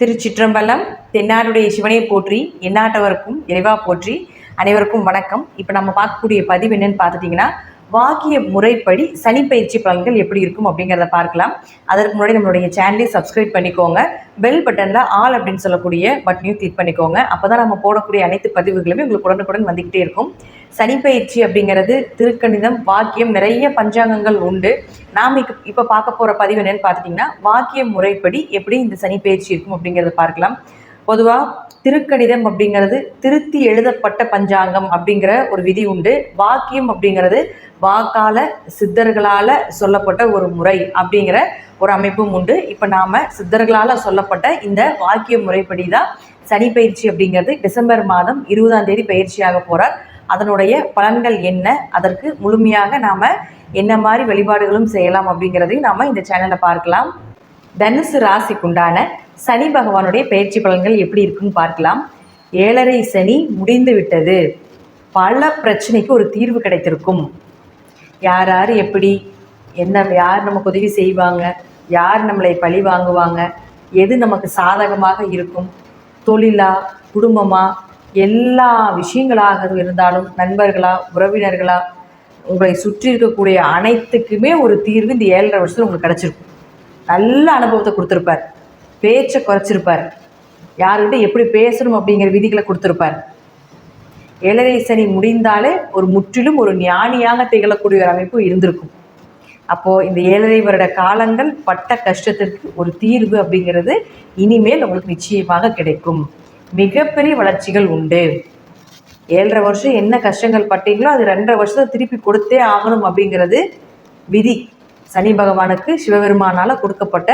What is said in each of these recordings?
திருச்சிற்றம்பலம் தென்னாருடைய சிவனை போற்றி எண்ணாட்டவருக்கும் இறைவா போற்றி. அனைவருக்கும் வணக்கம். இப்போ நம்ம பார்க்கக்கூடிய பதிவு என்னன்னு பார்த்துட்டிங்கன்னா வாக்கிய முறைப்படி சனி பயிற்சி பலன்கள் எப்படி இருக்கும் அப்படிங்கிறத பார்க்கலாம். அதற்கு முன்னாடி நம்மளுடைய சேனலையும் சப்ஸ்கிரைப் பண்ணிக்கோங்க. பெல் பட்டனில் ஆல் அப்படின்னு சொல்லக்கூடிய பட்டனையும் கிளிக் பண்ணிக்கோங்க. அப்போ தான் நம்ம போடக்கூடிய அனைத்து பதிவுகளுமே உங்களுக்கு உடனுக்குடன் வந்துக்கிட்டே இருக்கும். சனிப்பயிற்சி அப்படிங்கிறது திருக்கணிதம் வாக்கியம் நிறைய பஞ்சாங்கங்கள் உண்டு. நாம் இப்போ இப்போ பார்க்க போகிற பதிவு என்னன்னு பார்த்துட்டிங்கன்னா வாக்கிய முறைப்படி எப்படி இந்த சனிப்பயிற்சி இருக்கும் அப்படிங்கிறத பார்க்கலாம். பொதுவாக திருக்கணிதம் அப்படிங்கிறது திருத்தி எழுதப்பட்ட பஞ்சாங்கம் அப்படிங்கிற ஒரு விதி உண்டு. வாக்கியம் அப்படிங்கிறது வாக்கால சித்தர்களால் சொல்லப்பட்ட ஒரு முறை அப்படிங்கிற ஒரு அமைப்பும் உண்டு. இப்போ நாம் சித்தர்களால் சொல்லப்பட்ட இந்த வாக்கிய முறைப்படி தான் சனி பயிற்சி அப்படிங்கிறது டிசம்பர் மாதம் இருபதாம் தேதி பயிற்சியாக போகிறார் அதனுடைய பலன்கள் என்ன? அதற்கு முழுமையாக நாம் என்ன மாதிரி வழிபாடுகளும் செய்யலாம் அப்படிங்கிறதையும் நாம் இந்த சேனலில் பார்க்கலாம். தனுசு ராசிக்குண்டான சனி பகவானுடைய பயிற்சி பலன்கள் எப்படி இருக்குன்னு பார்க்கலாம். ஏழரை சனி முடிந்து விட்டது. பல பிரச்சனைக்கு ஒரு தீர்வு கிடைத்திருக்கும். யார் யார் எப்படி? என்ன யார் நமக்கு உதவி செய்வாங்க? யார் நம்மளை பழி வாங்குவாங்க? எது நமக்கு சாதகமாக இருக்கும்? தொழிலா குடும்பமா எல்லா விஷயங்களாக இருந்தாலும் நண்பர்களா உறவினர்களா உங்களை சுற்றி இருக்கக்கூடிய அனைத்துக்குமே ஒரு தீர்வு இந்த ஏழரை வருஷத்தில் உங்களுக்கு கிடச்சிருக்கும். நல்ல அனுபவத்தை கொடுத்துருப்பார். பேச்சை குறைச்சிருப்பார். யாருக்கிட்ட எப்படி பேசணும் அப்படிங்கிற விதிகளை கொடுத்துருப்பார். ஏழரை சனி முடிந்தாலே ஒரு முற்றிலும் ஒரு ஞானியாக திகழக்கூடிய ஒரு அமைப்பு இருந்திருக்கும். அப்போது இந்த ஏழரை வருட காலங்கள் பட்ட கஷ்டத்திற்கு ஒரு தீர்வு அப்படிங்கிறது இனிமேல் உங்களுக்கு நிச்சயமாக கிடைக்கும். மிகப்பெரிய வளர்ச்சிகள் உண்டு. ஏழரை வருஷம் என்ன கஷ்டங்கள் பட்டீங்களோ அது ரெண்டரை வருஷத்தை திருப்பி கொடுத்தே ஆகணும் அப்படிங்கிறது விதி. சனி பகவானுக்கு சிவபெருமானால் கொடுக்கப்பட்ட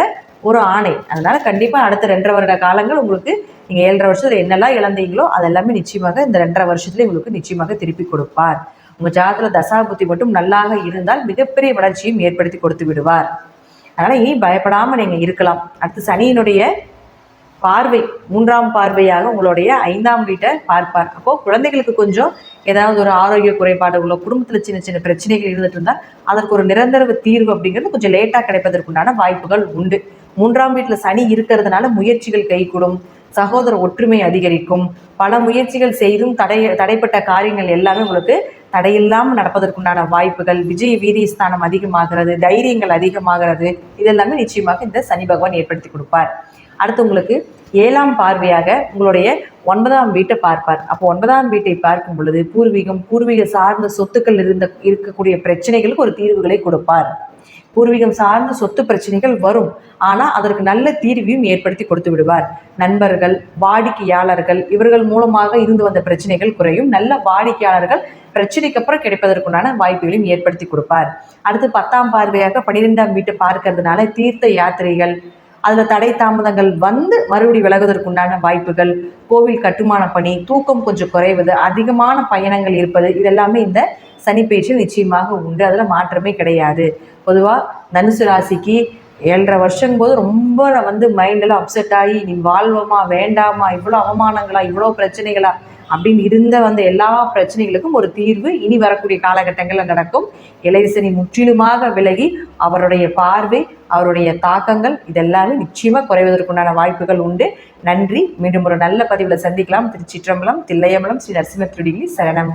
ஒரு ஆணை. அதனால் கண்டிப்பாக அடுத்த ரெண்டரை வருட காலங்கள் உங்களுக்கு நீங்கள் ஏழரை வருஷத்தில் என்னெல்லாம் இழந்தீங்களோ அதெல்லாமே நிச்சயமாக இந்த ரெண்டரை வருஷத்துல உங்களுக்கு நிச்சயமாக திருப்பி கொடுப்பார். உங்கள் ஜாதத்தில் தசாபுத்தி மட்டும் நல்லாக இருந்தால் மிகப்பெரிய வளர்ச்சியும் ஏற்படுத்தி கொடுத்து விடுவார். அதனால் இனி பயப்படாமல் நீங்கள் இருக்கலாம். அடுத்து சனியினுடைய பார்வை மூன்றாம் பார்வையாக உங்களுடைய ஐந்தாம் வீட்டை பார்ப்பார். அப்போது குழந்தைகளுக்கு கொஞ்சம் ஏதாவது ஒரு ஆரோக்கிய குறைபாடு உள்ள குடும்பத்தில் சின்ன சின்ன பிரச்சனைகள் இருந்துட்டு இருந்தால் அதற்கு ஒரு நிரந்தர தீர்வு அப்படிங்கிறது கொஞ்சம் லேட்டாக கிடைப்பதற்குண்டான வாய்ப்புகள் உண்டு. மூன்றாம் வீட்டில் சனி இருக்கிறதுனால முயற்சிகள் கைகூடும் சகோதர ஒற்றுமை அதிகரிக்கும். பல முயற்சிகள் செய்தும் தடை தடைப்பட்ட காரியங்கள் எல்லாமே உங்களுக்கு தடையில்லாமல் நடப்பதற்குண்டான வாய்ப்புகள். விஜய் வீரிய ஸ்தானம் அதிகமாகிறது தைரியங்கள் அதிகமாகிறது. இதெல்லாமே நிச்சயமாக இந்த சனி பகவான் ஏற்படுத்தி கொடுப்பார். அடுத்து உங்களுக்கு ஏழாம் பார்வையாக உங்களுடைய ஒன்பதாம் வீட்டை பார்ப்பார். அப்போ ஒன்பதாம் வீட்டை பார்க்கும் பொழுது பூர்வீகம் பூர்வீக சார்ந்த சொத்துக்கள் இருந்த இருக்கக்கூடிய பிரச்சனைகளுக்கு ஒரு தீர்வுகளை கொடுப்பார். பூர்வீகம் சார்ந்த சொத்து பிரச்சனைகள் வரும். ஆனால் அதற்கு நல்ல தீர்வையும் ஏற்படுத்தி கொடுத்து விடுவார். நண்பர்கள் வாடிக்கையாளர்கள் இவர்கள் மூலமாக இருந்து வந்த பிரச்சனைகள் குறையும். நல்ல வாடிக்கையாளர்கள் பிரச்சனைக்கு அப்புறம் கிடைப்பதற்குண்டான வாய்ப்புகளையும் ஏற்படுத்தி கொடுப்பார். அடுத்து பத்தாம் பார்வையாக பன்னிரெண்டாம் வீட்டை பார்க்கறதுனால தீர்த்த யாத்திரைகள் அதில் தடை தாமதங்கள் வந்து மறுபடி விலகுவதற்குண்டான வாய்ப்புகள் கோவில் கட்டுமான பணி தூக்கம் கொஞ்சம் குறைவது அதிகமான பயணங்கள் இருப்பது இதெல்லாமே இந்த சனிப்பயிற்சி நிச்சயமாக உண்டு. அதில் மாற்றமே கிடையாது. பொதுவாக தனுசு ராசிக்கு ஏழரை வருஷம் போது ரொம்ப வந்து மைண்டெல்லாம் அப்செட் ஆகி நீ வாழ்வோமா வேண்டாமா இவ்வளோ அவமானங்களா இவ்வளோ பிரச்சனைகளா அப்படின்னு இருந்த வந்த எல்லா பிரச்சனைகளுக்கும் ஒரு தீர்வு இனி வரக்கூடிய காலகட்டங்களில் நடக்கும். இளையசனி முற்றிலுமாக விலகி அவருடைய பார்வை அவருடைய தாக்கங்கள் இதெல்லாமே நிச்சயமாக குறைவதற்குண்டான வாய்ப்புகள் உண்டு. நன்றி. மீண்டும் ஒரு நல்ல பதிவில் சந்திக்கலாம். திருச்சிற்றம்பலம் தில்லையம்பலம் ஸ்ரீ நரசிம்ம திருடிகி சரணம்.